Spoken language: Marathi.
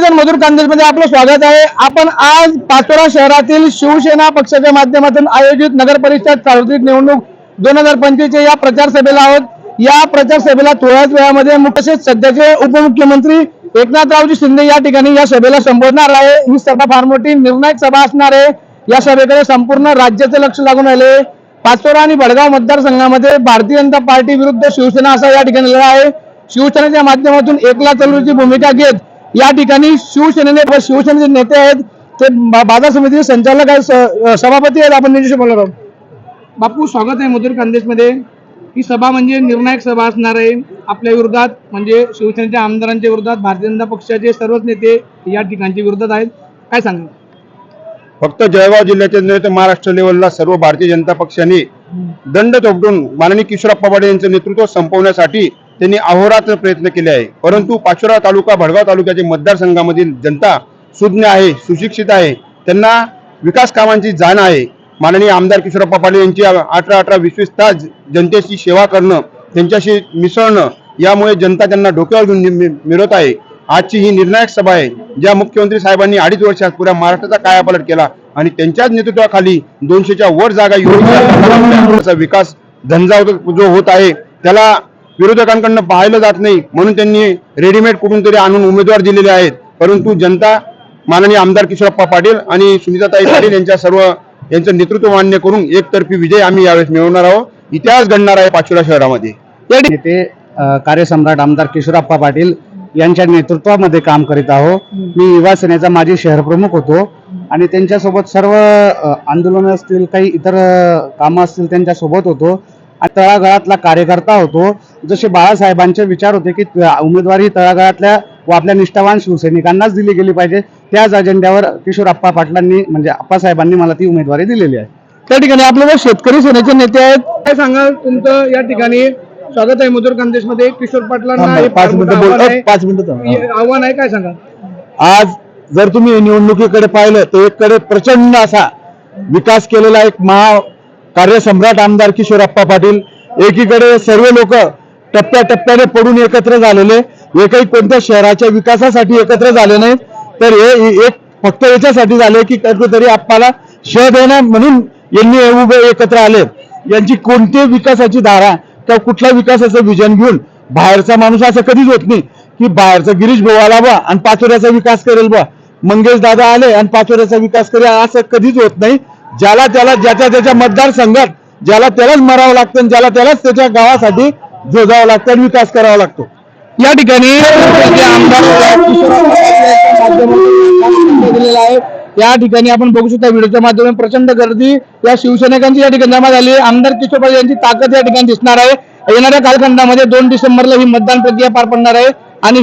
महाजन मधुरमध्ये आपलं स्वागत आहे. आपण आज पाचोरा शहरातील शिवसेना पक्षाच्या माध्यमातून आयोजित नगर परिषद सार्वत्रिक निवडणूक दोन हजार पंचवीसच्या या प्रचार सभेला आहोत. या प्रचार सभेला थोड्याच वेळामध्ये तसेच सध्याचे उपमुख्यमंत्री एकनाथरावजी शिंदे या ठिकाणी या सभेला संबोधणार आहे. ही सभा फार मोठी निर्णायक सभा असणार आहे. या सभेकडे संपूर्ण राज्याचं लक्ष लागून राहिले. पाचोरा आणि भडगाव मतदारसंघामध्ये भारतीय जनता पार्टी विरुद्ध शिवसेना असा या ठिकाणी लढा आहे. शिवसेनेच्या माध्यमातून एकला चलूची भूमिका घेत या ठिकाणी शिवसेनेने व शिवसेनेचे नेते आहेत ते बाजार समितीचे संचालक आहेत सभापती आहेत आपण त्यांच्याशी बोलणार आहोत. बापू स्वागत आहे मधुरमध्ये ही सभा म्हणजे निर्णायक सभा असणार आहे. आपल्या विरोधात म्हणजे शिवसेनेच्या आमदारांच्या विरोधात भारतीय जनता पक्षाचे सर्वच नेते या ठिकाणच्या विरोधात आहेत. काय सांगा फक्त जळगाव जिल्ह्याचे नव्हे तर महाराष्ट्र लेवलला सर्व भारतीय जनता पक्षाने दंड थोपटून माननीय किशोरप्पा पाटील यांचं नेतृत्व संपवण्यासाठी त्यांनी अहोरात्र प्रयत्न केले आहे. परंतु पाचोरा तालुका भडगाव तालुक्याचे मतदारसंघामधील जनता सुज्ञ आहे सुशिक्षित आहे. त्यांना विकास कामांची जाण आहे. माननीय आमदार किशोरप्पा पाटील यांची अठरा अठरा वीस वीस तास जनतेची सेवा करणं त्यांच्याशी मिसळणं यामुळे जनता त्यांना डोक्यावर घेऊन नि- आहे. आजची ही निर्णायक सभा आहे ज्या मुख्यमंत्री साहेबांनी अडीच वर्षात पुऱ्या महाराष्ट्राचा कायापालट केला आणि त्यांच्याच नेतृत्वाखाली दोनशेच्या वर जागा येऊन विकास धंदा जो होत आहे त्याला विरोधकांकडनं पाहिलं जात नाही म्हणून त्यांनी रेडीमेड कुठून तरी आणून उमेदवार दिलेले आहेत. परंतु जनता माननीय आमदार किशोरप्पा पाटील आणि सुनीताताई पाटील यांच्या सर्व यांचं नेतृत्व मान्य करून एकतर्फी विजय आम्ही यावेळेस मिळवणार आहोत. इतिहास घडणार आहे पाचोरा शहरामध्ये. ते नेते कार्यसम्राट आमदार किशोरप्पा पाटील यांच्या नेतृत्वामध्ये काम करीत आहो. मी युवा सेनेचा माजी शहर प्रमुख होतो आणि त्यांच्यासोबत सर्व अ, आंदोलनं असतील काही इतर कामं असतील त्यांच्यासोबत होतो. तळागाळातला कार्यकर्ता होतो. जसे बाळासाहेबांचे विचार होते की उमेदवारी तळागाळातल्या व आपल्या निष्ठावान शिवसैनिकांनाच दिली गेली पाहिजे. त्याच अजेंड्यावर किशोरप्पा पाटलांनी म्हणजे आप्पासाहेबांनी मला ती उमेदवारी दिलेली आहे. त्या ठिकाणी आपल्याला शेतकरी सेनेचे नेते आहेत. काय सांगाल तुमचं? या ठिकाणी स्वागत आहे मधुरमध्ये किशोर पाटलांना. पाच मिनिटं हे आव्हान आहे काय सांगा आज जर तुम्ही निवडणुकीकडे पाहिलं तर एककडे प्रचंड असा विकास केलेला एक महा कार्यसम्राट आमदार किशोरप्पा पाटील एकीकडे सर्व लोक टप्प्याटप्प्याने पडून एकत्र झालेले एकही कोणत्या शहराच्या विकासासाठी एकत्र झाले नाही तर हे एक फक्त याच्यासाठी झाले की कुठेतरी आपल्याला शह देणार म्हणून यांनी उभे एकत्र आले. यांची कोणती विकासाची धारा किंवा कुठल्या विकासाचं विजन घेऊन बाहेरचा माणूस असं कधीच होत नाही की बाहेरचा गिरीश भाऊ आला बा आणि पाचोऱ्याचा विकास करेल बा मंगेश दादा आले आणि पाचोऱ्याचा विकास करेल असं कधीच होत नाही. ज्याला त्याला ज्याच्या त्याच्या मतदारसंघात ज्याला त्यालाच मरावं लागतं आणि ज्याला त्यालाच त्याच्या गावासाठी जोजावं लागतं आणि विकास करावा लागतो. या ठिकाणी आहे. या ठिकाणी आपण बघू शकता व्हिडिओच्या माध्यमातून प्रचंड गर्दी या शिवसैनिकांची या ठिकाणी जमा झाली. आमदार किशोर पाटील यांची ताकद या ठिकाणी दिसणार आहे. येणाऱ्या कालखंडामध्ये दोन डिसेंबरला ही मतदान प्रक्रिया पार पडणार आहे. आणि